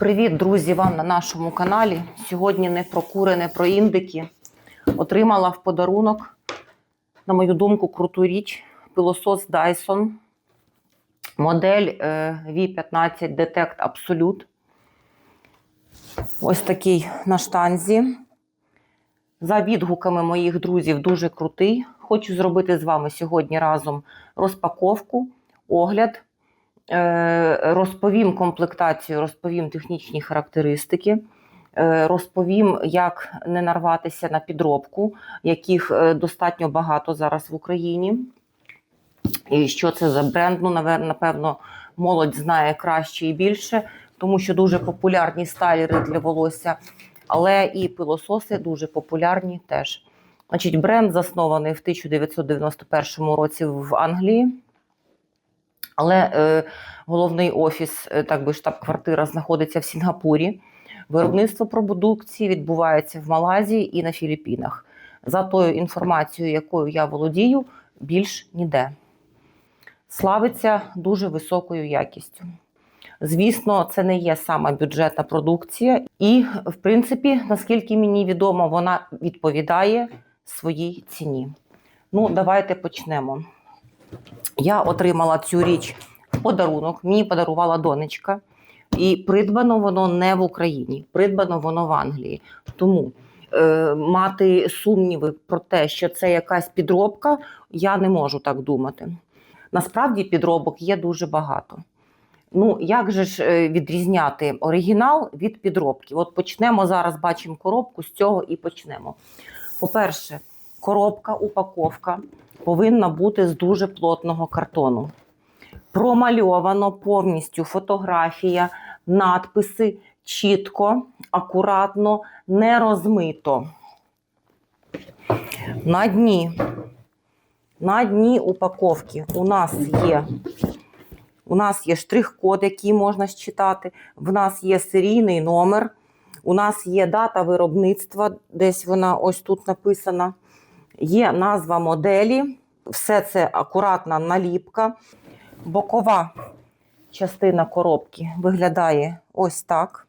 Привіт, друзі, вам на нашому каналі. Сьогодні не про кури, не про індики. Отримала в подарунок, на мою думку, круту річ пилосос Dyson. Модель е, V15 Detect Absolute. Ось такий на штанзі. За відгуками моїх друзів, дуже крутий. Хочу зробити з вами сьогодні разом розпаковку, огляд. Е, Розповім комплектацію, розповім технічні характеристики, е, розповім, як не нарватися на підробку, яких е, достатньо багато зараз в Україні. І що це за бренд? Ну, напевно, молодь знає краще і більше, тому що дуже популярні стайлери для волосся, але і пилососи дуже популярні теж. Значить, бренд заснований в 1991 році в Англії. Але е, головний офіс, е, так би штаб-квартира, знаходиться в Сінгапурі. Виробництво продукції відбувається в Малайзії і на Філіппінах. За тою інформацією, якою я володію, більш ніде. Славиться дуже високою якістю. Звісно, це не є сама бюджетна продукція, і, в принципі, наскільки мені відомо, вона відповідає своїй ціні. Ну, давайте почнемо. Я отримала цю річ подарунок, мені подарувала донечка, і придбано воно не в Україні, придбано воно в Англії. Тому е, мати сумніви про те, що це якась підробка, я не можу так думати. Насправді підробок є дуже багато. Ну, як же ж е, відрізняти оригінал від підробки? От почнемо зараз, бачимо коробку, з цього і почнемо. По-перше, коробка, упаковка повинна бути з дуже плотного картону. Промальовано повністю фотографія, надписи чітко, акуратно, не розмито. На дні, на дні упаковки у нас є. У нас є штрих-код, який можна считати. В нас є серійний номер. У нас є дата виробництва, десь вона ось тут написана. Є назва моделі, все це акуратна наліпка. Бокова частина коробки виглядає ось так.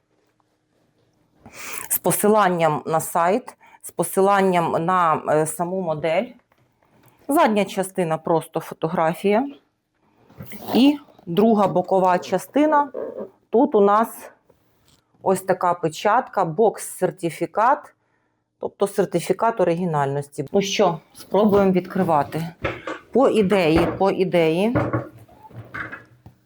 З посиланням на сайт, з посиланням на е, саму модель. Задня частина просто фотографія. І друга бокова частина. Тут у нас ось така печатка, бокс-сертифікат, тобто сертифікат оригінальності. Ну що, спробуємо відкривати. По ідеї, по ідеї,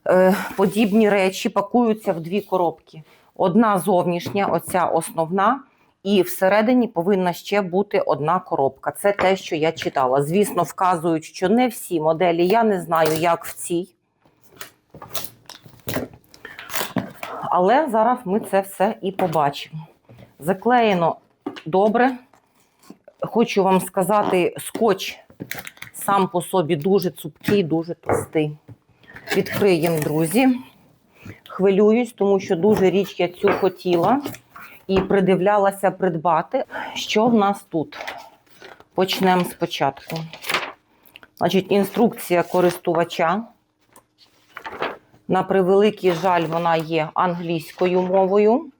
е, подібні речі пакуються в дві коробки. Одна зовнішня, оця основна, і всередині повинна ще бути одна коробка. Це те, що я читала. Звісно, вказують, що не всі моделі. Я не знаю, як в цій. Але зараз ми це все і побачимо. Заклеєно добре. Хочу вам сказати, скотч сам по собі дуже цупкий, дуже товстий. Відкриємо, друзі. Хвилююсь, тому що дуже річ я цю хотіла і придивлялася придбати. Що в нас тут? Почнемо спочатку. Значить, інструкція користувача. На превеликий жаль, вона є англійською мовою.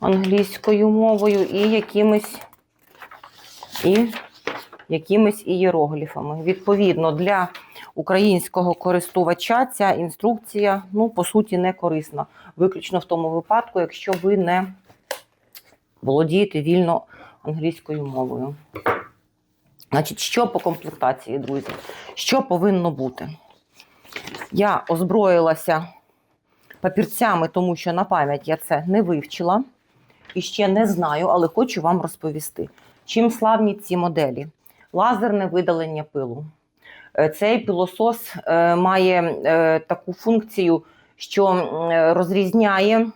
Англійською мовою і якимись, і якимись ієрогліфами. Відповідно, для українського користувача ця інструкція, ну, по суті, не корисна. Виключно в тому випадку, якщо ви не володієте вільно англійською мовою. Значить, що по комплектації, друзі? Що повинно бути? Я озброїлася папірцями, тому що на пам'ять я це не вивчила і ще не знаю, але хочу вам розповісти. Чим славні ці моделі? Лазерне видалення пилу. Е, Цей пилосос е, має е, таку функцію, що розрізняє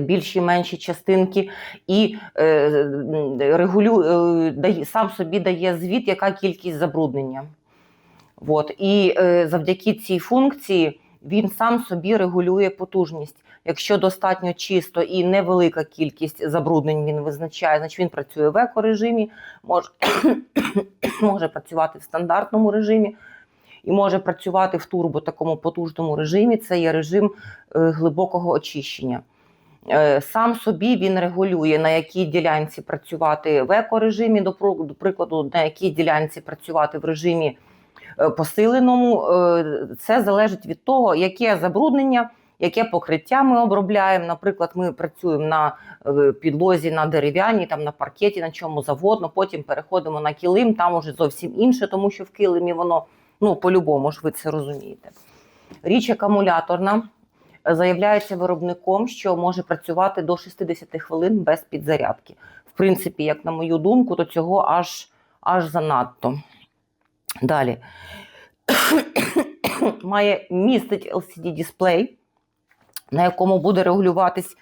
більші менші частинки і регулю, е, сам собі дає звіт, яка кількість забруднення. От. І завдяки цій функції він сам собі регулює потужність. Якщо достатньо чисто і невелика кількість забруднень він визначає, значить він працює в екорежимі, може, може працювати в стандартному режимі. і може працювати в турбо такому потужному режимі. Це є режим е, глибокого очищення. Е, Сам собі він регулює, на якій ділянці працювати в екорежимі, до прикладу, на якій ділянці працювати в режимі посиленому. Е, Це залежить від того, яке забруднення, яке покриття ми обробляємо. Наприклад, ми працюємо на е, підлозі на дерев'яній, там на паркеті, на чому завгодно. Потім переходимо на килим, там уже зовсім інше, тому що в килимі воно ну по-любому ж ви це розумієте. Річ акумуляторна е, заявляється виробником, що може працювати до 60 хвилин без підзарядки. В принципі, як на мою думку, то цього аж, аж занадто. Далі. Має містить LCD дисплей, на якому буде регулюватись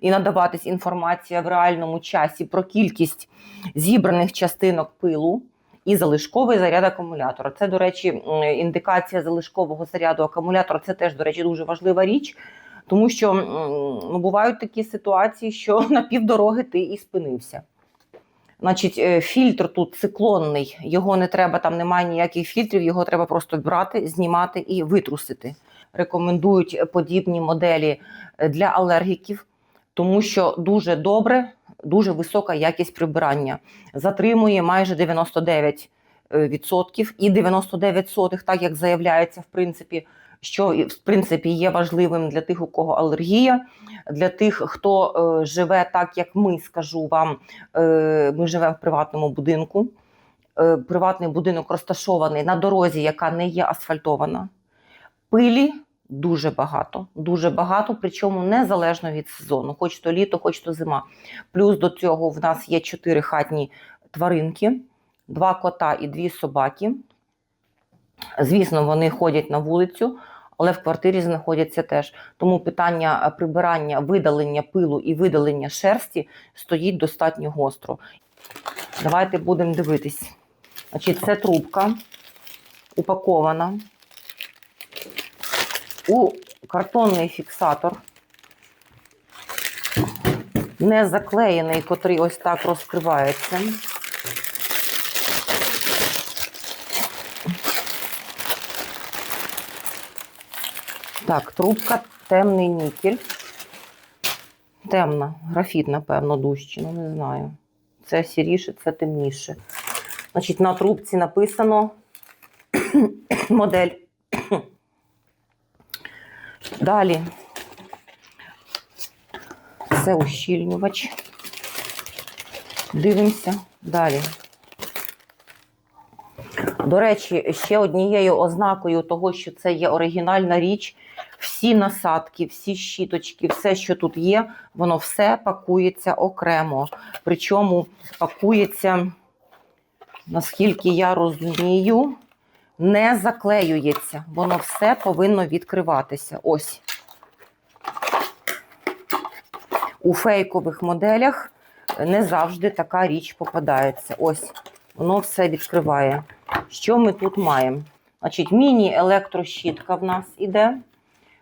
і надаватись інформація в реальному часі про кількість зібраних частинок пилу і залишковий заряд акумулятора. Це, до речі, індикація залишкового заряду акумулятора. Це теж, до речі, дуже важлива річ, тому що ну, бувають такі ситуації, що на півдороги ти і спинився. Значить, е, фільтр тут циклонний, його не треба, там немає ніяких фільтрів, його треба просто брати, знімати і витрусити. Рекомендують подібні моделі е, для алергіків, тому що дуже добре, дуже висока якість прибирання. Затримує майже 99% відсотків і 99 сотих, так як заявляється, в принципі, що в принципі є важливим для тих, у кого алергія, для тих, хто е, живе так, як ми скажу вам, е, ми живемо в приватному будинку. Е, приватний будинок розташований на дорозі, яка не є асфальтована. Пилі дуже багато, дуже багато, причому незалежно від сезону, хоч то літо, хоч то зима. Плюс до цього в нас є чотири хатні тваринки, два кота і дві собаки. Звісно, вони ходять на вулицю, але в квартирі знаходяться теж. Тому питання е, прибирання, видалення пилу і видалення шерсті стоїть достатньо гостро. Давайте будемо дивитись. Значить, це трубка упакована у картонний фіксатор, не заклеєний, котрий ось так розкривається. Так, трубка темний нікель. Темна, графіт, напевно, дужче, ну не знаю. Це сіріше, це темніше. Значить, на трубці написано модель. Далі. Це ущільнювач. Дивимося далі. До речі, ще однією ознакою того, що це є оригінальна річ, всі насадки, всі щіточки, все, що тут є, воно все пакується окремо. Причому пакується, наскільки я розумію, не заклеюється. Воно все повинно відкриватися. Ось. У фейкових моделях не завжди така річ попадається. Ось, воно все відкриває. Що ми тут маємо? Значить, міні-електрощітка в нас іде.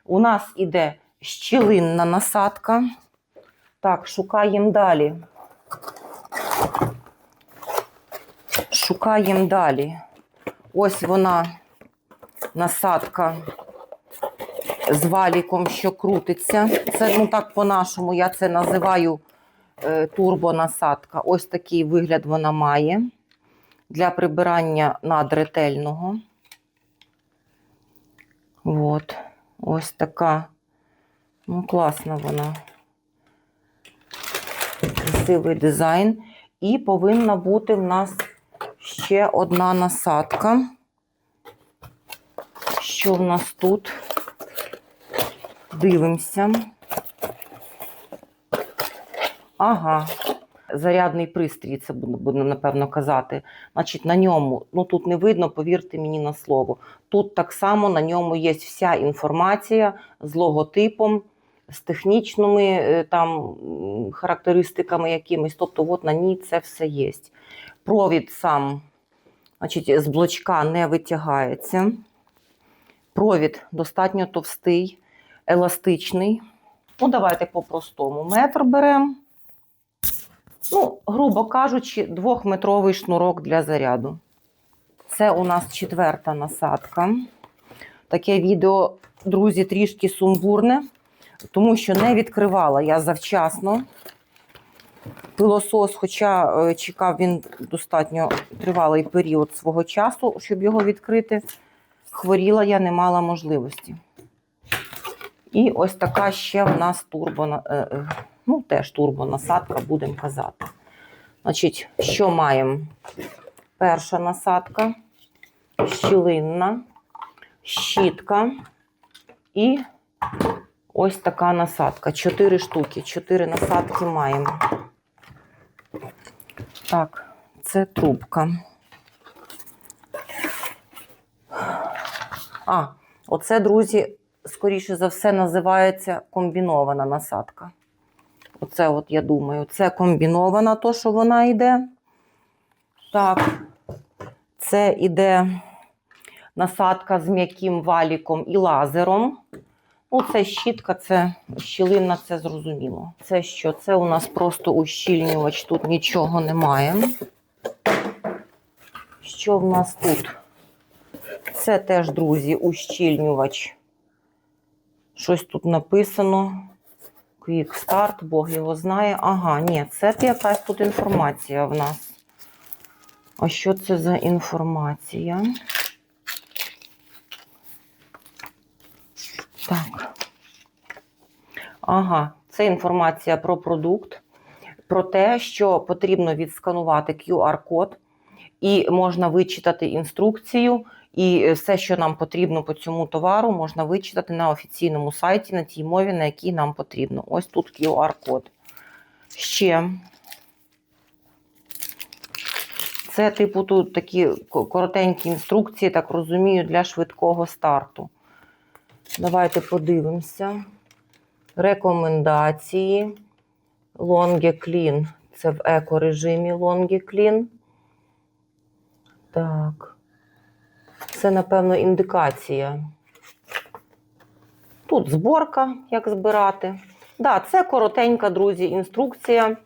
У нас іде щілинна насадка. Так, шукаємо далі. Шукаємо далі. Ось вона, насадка з валіком, що крутиться. Це ну так по-нашому, я це називаю е, турбонасадка. Ось такий вигляд вона має для прибирання надретельного. От, ось така. Ну, класна вона. Красивий дизайн. І повинна бути в нас ще одна насадка. Що в нас тут? Дивимося. Ага, зарядний пристрій, це будемо напевно казати. Значить, на ньому, ну тут не видно, повірте мені на слово. Тут так само на ньому є вся інформація з логотипом, з технічними е, там характеристиками якимись. Тобто, от на ній це все є. Провід сам, значить, з блочка не витягається. Провід достатньо товстий, еластичний. Ну, давайте по-простому. Метр беремо. Ну, грубо кажучи, двохметровий шнурок для заряду. Це у нас четверта насадка. таке відео, друзі, трішки сумбурне, тому що не відкривала я завчасно. Пилосос, хоча е, чекав він достатньо тривалий період свого часу, щоб його відкрити. Хворіла я, не мала можливості. І ось така ще в нас турбо, е, е, ну теж турбонасадка, будемо казати. Значить, що маємо? Перша насадка, щілинна, щітка і ось така насадка. Чотири штуки, чотири насадки маємо. Так, це трубка. А, оце, друзі, скоріше за все, називається комбінована насадка. Оце, от я думаю, це комбінована, то, що вона йде. Так, це іде насадка з м'яким валіком і лазером. Ну, це щітка, це щілина, це зрозуміло. Це що? Це у нас просто ущільнювач, тут нічого немає. Що в нас тут? Це теж, друзі, ущільнювач. Щось тут написано. Quick Start, Бог його знає. Ага, ні, це якась тут інформація в нас. А що це за інформація? Так. Ага, це інформація про продукт, про те, що потрібно відсканувати QR-код, і можна вичитати інструкцію, і все, що нам потрібно по цьому товару, можна вичитати на офіційному сайті на тій мові, на якій нам потрібно. Ось тут QR-код. Ще. Це, типу, тут такі коротенькі інструкції, так розумію, для швидкого старту. Давайте подивимося. Рекомендації. Longe Clean. Це в екорежимі Longe Clean. Так. Це, напевно, індикація. Тут зборка, як збирати. Да, це коротенька, друзі, інструкція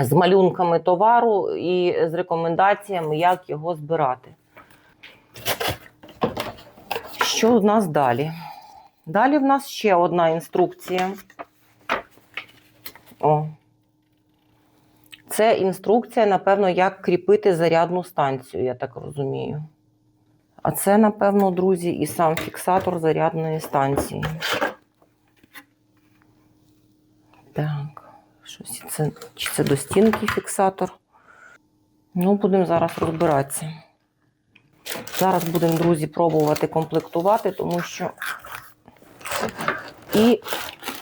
з малюнками товару і з рекомендаціями, як його збирати. Що в нас далі? Далі в нас ще одна інструкція. О. Це інструкція, напевно, як кріпити зарядну станцію, я так розумію. А це, напевно, друзі, і сам фіксатор зарядної станції. Так, щось це, чи це до стінки фіксатор? Ну, будемо зараз розбиратися. Зараз будемо, друзі, пробувати комплектувати, тому що і,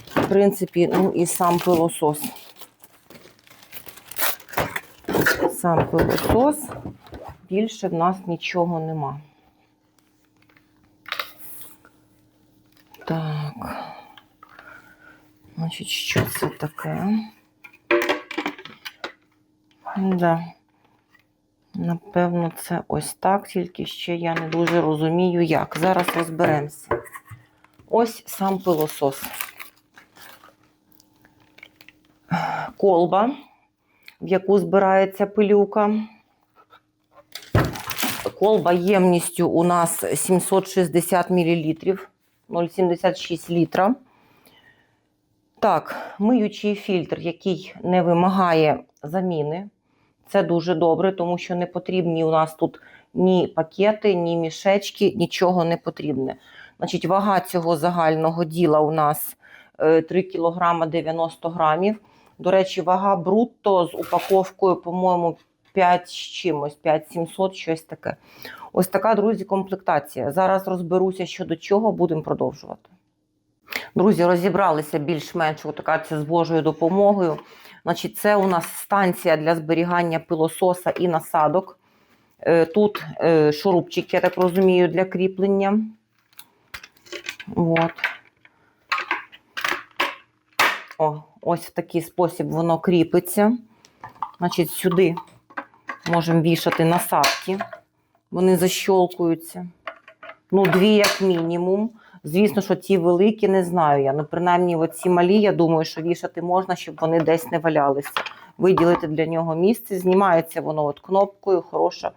в принципі, ну і сам пилосос. Сам пилосос, більше в нас нічого нема. Так. Значить, що це таке? Да. Напевно, це ось так, тільки ще я не дуже розумію, як. Зараз розберемося. Ось сам пилосос. Колба, в яку збирається пилюка. Колба ємністю у нас 760 мл, 0,76 літра. Так, миючий фільтр, який не вимагає заміни. Це дуже добре, тому що не потрібні у нас тут ні пакети, ні мішечки, нічого не потрібне. Значить, вага цього загального діла у нас 3 кг 90 грамів. До речі, вага брутто з упаковкою, по-моєму, 5 з чимось, 5700, щось таке. Ось така, друзі, комплектація. Зараз розберуся, що до чого, будемо продовжувати. Друзі, розібралися більш-менш це з Божою допомогою. Значить, Це у нас станція для зберігання пилососа і насадок. Е, Тут е, шурупчик, я так розумію, для кріплення. От. О, ось в такий спосіб воно кріпиться. Значить, сюди можемо вішати насадки. Вони защолкуються. Ну, дві, як мінімум. Звісно, що ті великі не знаю я. Ну, принаймні, оці малі, я думаю, що вішати можна, щоб вони десь не валялися. Виділити для нього місце. Знімається воно от кнопкою, хороша,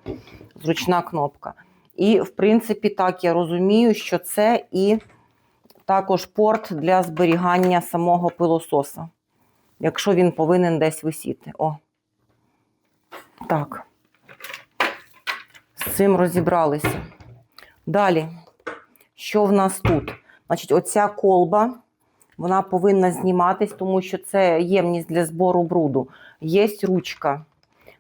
зручна кнопка. І, в принципі, так я розумію, що це і також порт для зберігання самого пилососа, якщо він повинен десь висіти. О. Так. З цим розібралися. Далі, що в нас тут? Значить, оця колба, вона повинна зніматись, тому що це ємність для збору бруду. Є ручка.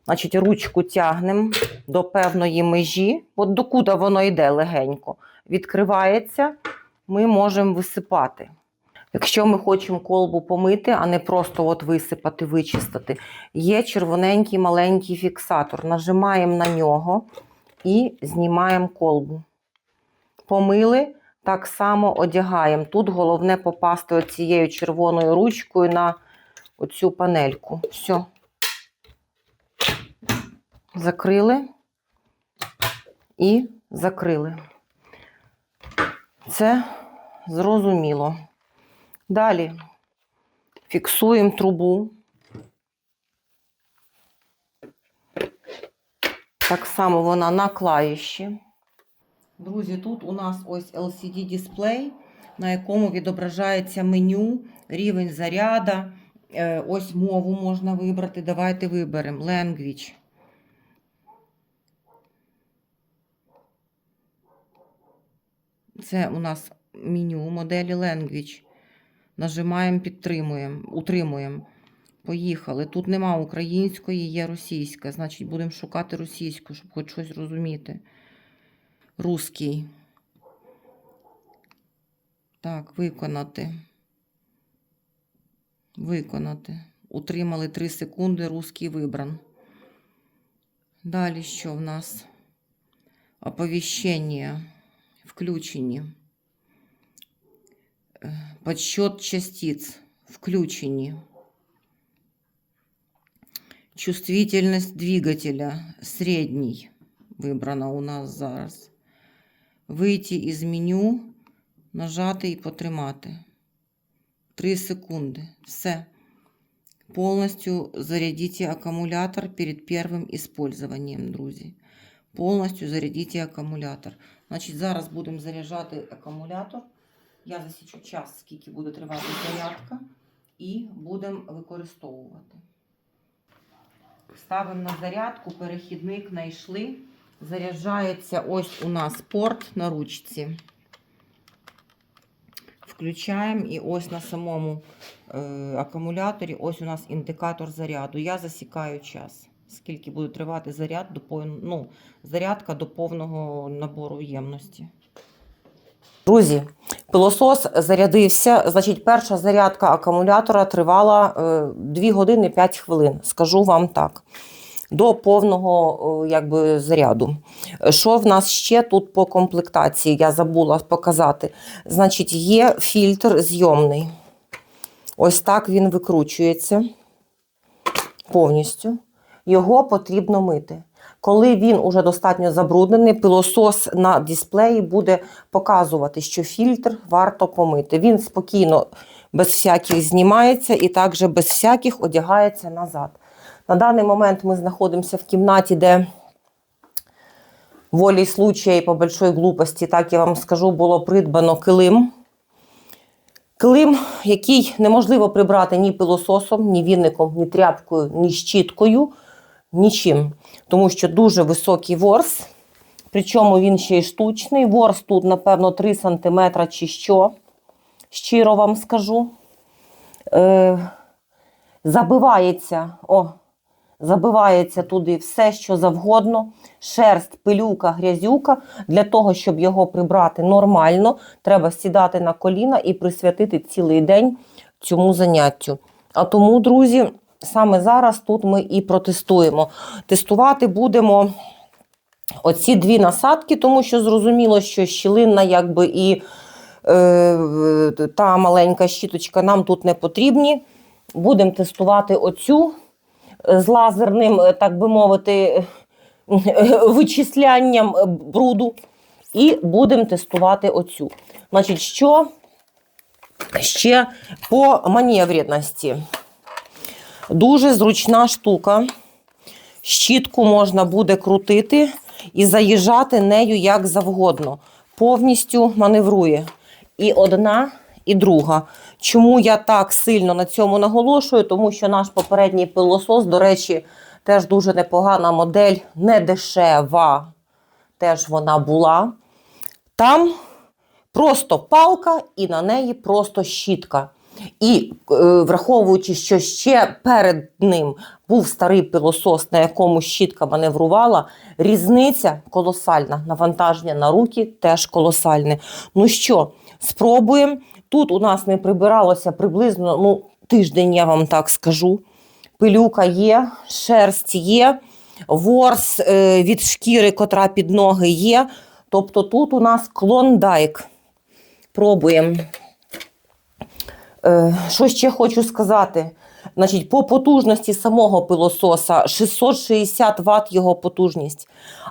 Значить, ручку тягнемо до певної межі, от докуди воно йде легенько. Відкривається, ми можемо висипати. Якщо ми хочемо колбу помити, а не просто от висипати, вичистити, є червоненький маленький фіксатор. Нажимаємо на нього і знімаємо колбу. Помили, так само одягаємо. Тут головне попасти оцією червоною ручкою на оцю панельку. Все. Закрили і закрили. Це зрозуміло. Далі фіксуємо трубу. Так само вона на клавіші. Друзі, тут у нас ось LCD-дисплей, на якому відображається меню, рівень заряда. Е, Ось мову можна вибрати. Давайте виберемо Language. Це у нас меню моделі Language. Нажимаємо, підтримуємо, утримуємо. Поїхали. Тут нема української, є російська. Значить, будемо шукати російську, щоб хоч щось розуміти. Руський. Так, виконати. Виконати. Утримали 3 секунди, русський вибран. Далі що в нас? Оповіщення. Включені. Е, Подсчет частиц. Включені. Чувствительность двигателя средний вибрана у нас зараз. Вийти із меню, нажати і потримати. 3 секунди. Все. Повністю зарядіть акумулятор перед першим использованием, друзі. Повністю зарядіть акумулятор. Значить, зараз будемо заряджати акумулятор. Я засічу час, скільки буде тривати зарядка, і будемо використовувати. Ставимо на зарядку, перехідник знайшли. Заряджається ось у нас порт на ручці. Включаємо і ось на самому е, акумуляторі ось у нас індикатор заряду. Я засікаю час. Скільки буде тривати заряд до пов- ну, зарядка до повного набору ємності. Друзі, пилосос зарядився. Значить, перша зарядка акумулятора тривала е, 2 години 5 хвилин. Скажу вам так. До повного е, якби, заряду. Що в нас ще тут по комплектації? Я забула показати. Значить, є фільтр зйомний. Ось так він викручується повністю. Його потрібно мити. Коли він уже достатньо забруднений, пилосос на дисплеї буде показувати, що фільтр варто помити. Він спокійно, без всяких знімається і також без всяких одягається назад. На даний момент ми знаходимося в кімнаті, де волі случая і по большой глупості, так я вам скажу, було придбано килим. Килим, який неможливо прибрати ні пилососом, ні вінником, ні тряпкою, ні щіткою, нічим. Тому що дуже високий ворс. Причому він ще й штучний. Ворс тут, напевно, 3 см чи що. Щиро вам скажу. Е, забивається, о, забивається туди все, що завгодно. Шерсть, пилюка, грязюка. Для того, щоб його прибрати нормально, треба сідати на коліна і присвятити цілий день цьому заняттю. А тому, друзі, саме зараз тут ми і протестуємо. Тестувати будемо оці дві насадки, тому що зрозуміло, що щілинна, якби і е, та маленька щіточка нам тут не потрібні. Будемо тестувати оцю е, з лазерним, е, так би мовити, е, вичислянням бруду. І будемо тестувати оцю. Значить, що ще по маневренності. Дуже зручна штука. Щітку можна буде крутити і заїжджати нею як завгодно. Повністю маневрує. І одна, і друга. Чому я так сильно на цьому наголошую? Тому що наш попередній пилосос, до речі, теж дуже непогана модель, не дешева. Теж вона була. Там просто палка, і на неї просто щітка. І е, враховуючи, що ще перед ним був старий пилосос, на якому щітка маневрувала, різниця колосальна. Навантаження на руки теж колосальне. Ну що, спробуємо. Тут у нас не прибиралося приблизно ну, тиждень, я вам так скажу. Пилюка є, шерсть є, ворс е, від шкіри, котра під ноги є. Тобто тут у нас клондайк. Пробуємо. Е, Що ще хочу сказати? Значить, по потужності самого пилососа 660 Вт його потужність.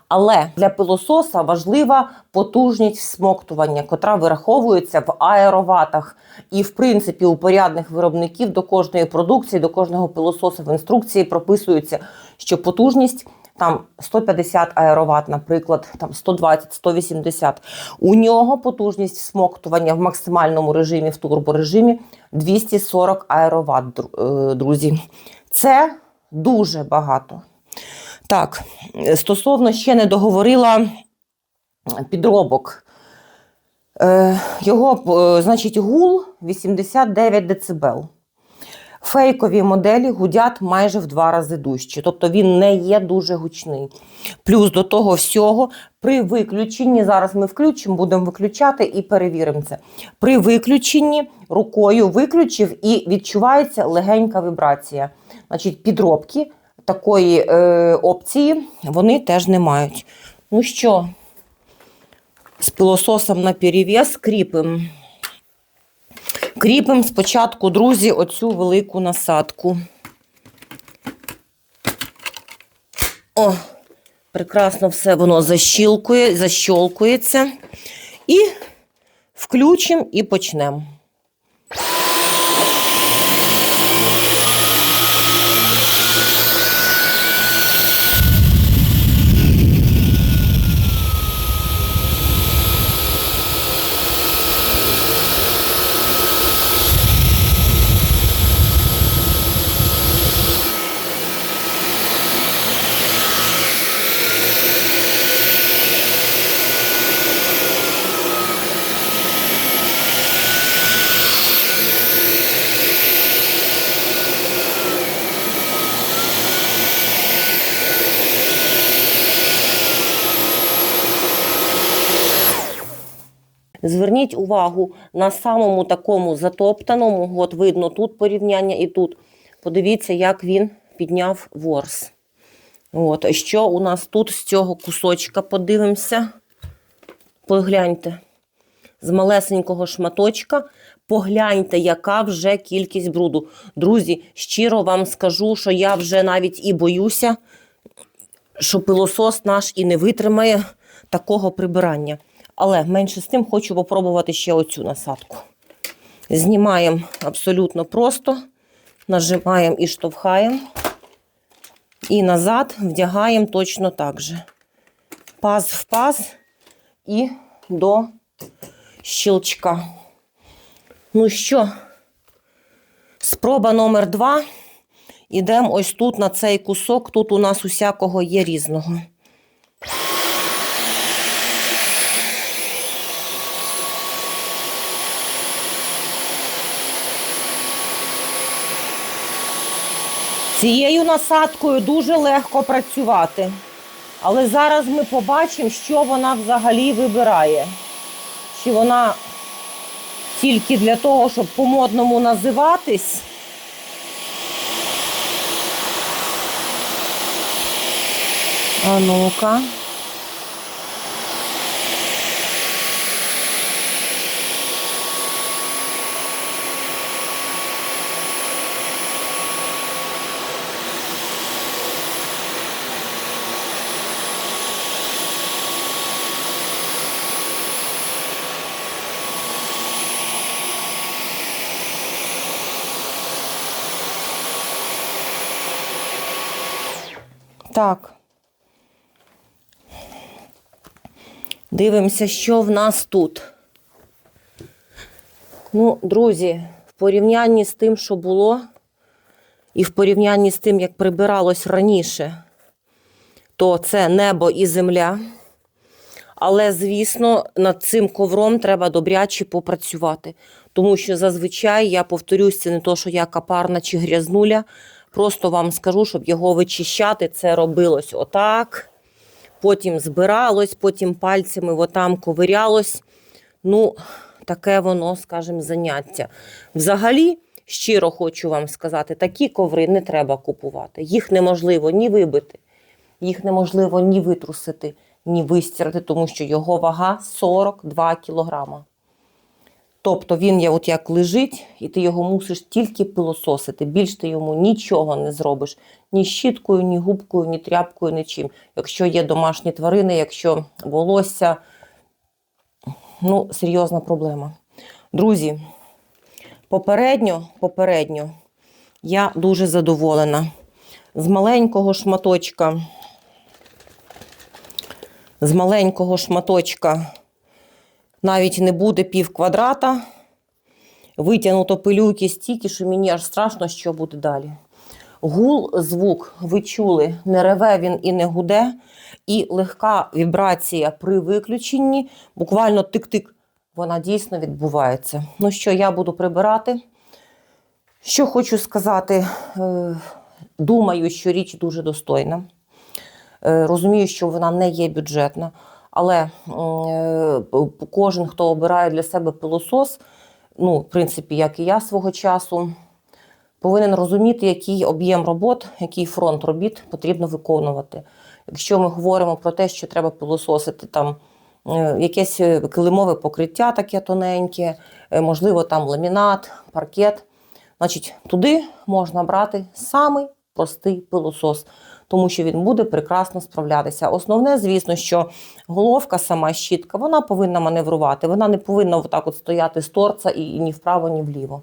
Але для пилососа важлива потужність всмоктування, котра вираховується в аероватах. І, в принципі, у порядних виробників до кожної продукції, до кожного пилососа в інструкції прописується, що потужність там 150 аероват, наприклад, там 120, 180. У нього потужність всмоктування в максимальному режимі, в турборежимі 240 аероват, е, друзі. Це дуже багато. Так, стосовно ще не договорила підробок. Е, Його, е, значить, гул 89 дБ. Фейкові моделі гудять майже в два рази дужче, тобто він не є дуже гучний. Плюс до того всього, при виключенні, зараз ми включимо, будемо виключати і перевіримо це. При виключенні рукою виключив і відчувається легенька вібрація. Значить, підробки такої е, опції вони теж не мають. Ну що, з пилососом на перев'яз кріпимо. Кріпимо спочатку, друзі, оцю велику насадку. О, прекрасно все воно защілкує, защолкується. І включимо і почнемо. Зверніть увагу на самому такому затоптаному, от видно тут порівняння і тут. Подивіться, як він підняв ворс. От, що у нас тут з цього кусочка подивимося. Погляньте. З малесенького шматочка. Погляньте, яка вже кількість бруду. Друзі, щиро вам скажу, що я вже навіть і боюся, що пилосос наш і не витримає такого прибирання. Але менше з тим хочу попробувати ще оцю насадку. Знімаємо абсолютно просто, нажимаємо і штовхаємо. І назад вдягаємо точно так же. Паз в паз і до щелчка. Ну що, спроба номер два. Ідемо ось тут на цей кусок. Тут у нас усякого є різного. Цією насадкою дуже легко працювати. Але зараз ми побачимо, що вона взагалі вибирає. Чи вона тільки для того, щоб по-модному називатись. А ну-ка. Так. Дивимося, що в нас тут. Ну, друзі, в порівнянні з тим, що було, і в порівнянні з тим, як прибиралось раніше, то це небо і земля. Але, звісно, над цим ковром треба добряче попрацювати. Тому що зазвичай, я повторюсь, це не то, що я капарна чи грязнуля. Просто вам скажу, щоб його вичищати, це робилось отак. Потім збиралось, потім пальцями отам ковирялось. Ну, таке воно, скажімо, заняття. Взагалі, щиро хочу вам сказати, такі коври не треба купувати. Їх неможливо ні вибити, їх неможливо ні витрусити, ні вистирати, тому що його вага 42 кілограма. Тобто він є от як лежить, і ти його мусиш тільки пилососити. Більш ти йому нічого не зробиш. Ні щіткою, ні губкою, ні тряпкою, нічим. Якщо є домашні тварини, якщо волосся, ну, серйозна проблема. Друзі, попередньо, попередньо я дуже задоволена. З маленького шматочка, з маленького шматочка навіть не буде пів квадрата. Витягнуто пилюки стільки, що мені аж страшно, що буде далі. Гул, звук, ви чули, не реве він і не гуде, і легка вібрація при виключенні, буквально тик-тик, вона дійсно відбувається. Ну що, я буду прибирати. Що хочу сказати, е, думаю, що річ дуже достойна. Е, Розумію, що вона не є бюджетна, але е, кожен, хто обирає для себе пилосос, ну, в принципі, як і я свого часу, повинен розуміти, який об'єм робот, який фронт робіт потрібно виконувати. Якщо ми говоримо про те, що треба пилососити там е, якесь е, килимове покриття таке тоненьке, можливо, там ламінат, паркет, значить, туди можна брати самий простий пилосос, тому що він буде прекрасно справлятися. Основне, звісно, що головка, сама щітка, вона повинна маневрувати, вона не повинна отак от стояти з торца і ні вправо, ні вліво.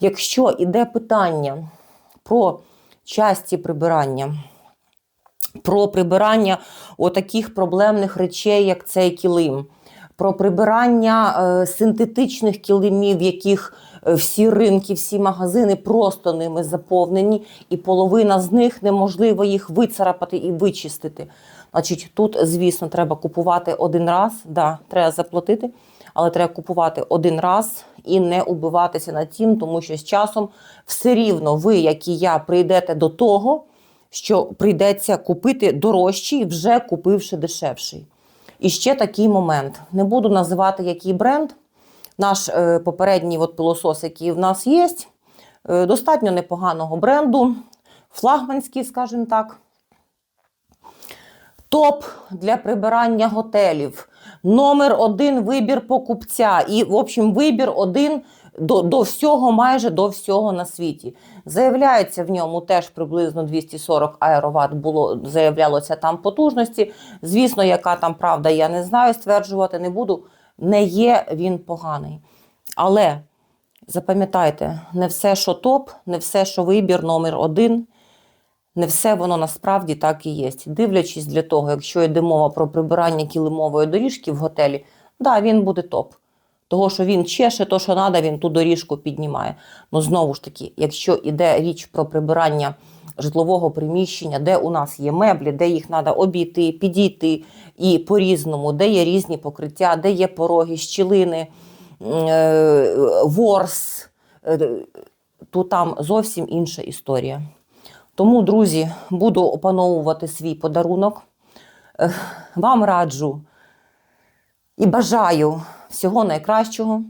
Якщо іде питання про часті прибирання, про прибирання отаких проблемних речей, як цей килим, про прибирання е, синтетичних килимів, яких всі ринки, всі магазини просто ними заповнені, і половина з них неможливо їх вицарапати і вичистити. Значить, тут, звісно, треба купувати один раз, да, треба заплатити, але треба купувати один раз і не убиватися над тим, тому що з часом все рівно ви, як і я, прийдете до того, що прийдеться купити дорожчий, вже купивши дешевший. І ще такий момент. Не буду називати який бренд. Наш е, попередній от пилосос, який в нас є, е, достатньо непоганого бренду, флагманський, скажімо так. Топ для прибирання готелів. Номер один вибір покупця. І, в общем, вибір один до, до всього, майже до всього на світі. Заявляється в ньому теж приблизно 240 аероват було, заявлялося там потужності. Звісно, яка там правда, я не знаю, стверджувати не буду. Не є він поганий. Але запам'ятайте, не все, що топ, не все, що вибір номер один. Не все воно насправді так і є. Дивлячись для того, якщо йде мова про прибирання килимової доріжки в готелі, да, він буде топ. Того, що він чеше, то, що треба, він ту доріжку піднімає. Ну, знову ж таки, якщо йде річ про прибирання житлового приміщення, де у нас є меблі, де їх треба обійти, підійти і по-різному, де є різні покриття, де є пороги, щілини, е, ворс, е, то там зовсім інша історія. Тому, друзі, буду опановувати свій подарунок. Вам раджу і бажаю всього найкращого,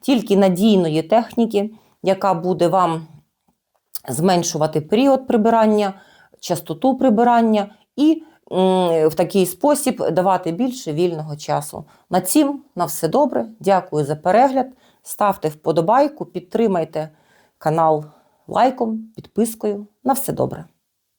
тільки надійної техніки, яка буде вам зменшувати період прибирання, частоту прибирання і в такий спосіб давати більше вільного часу. На цім на все добре. Дякую за перегляд. Ставте вподобайку, підтримайте канал лайком, підпискою. На все добре.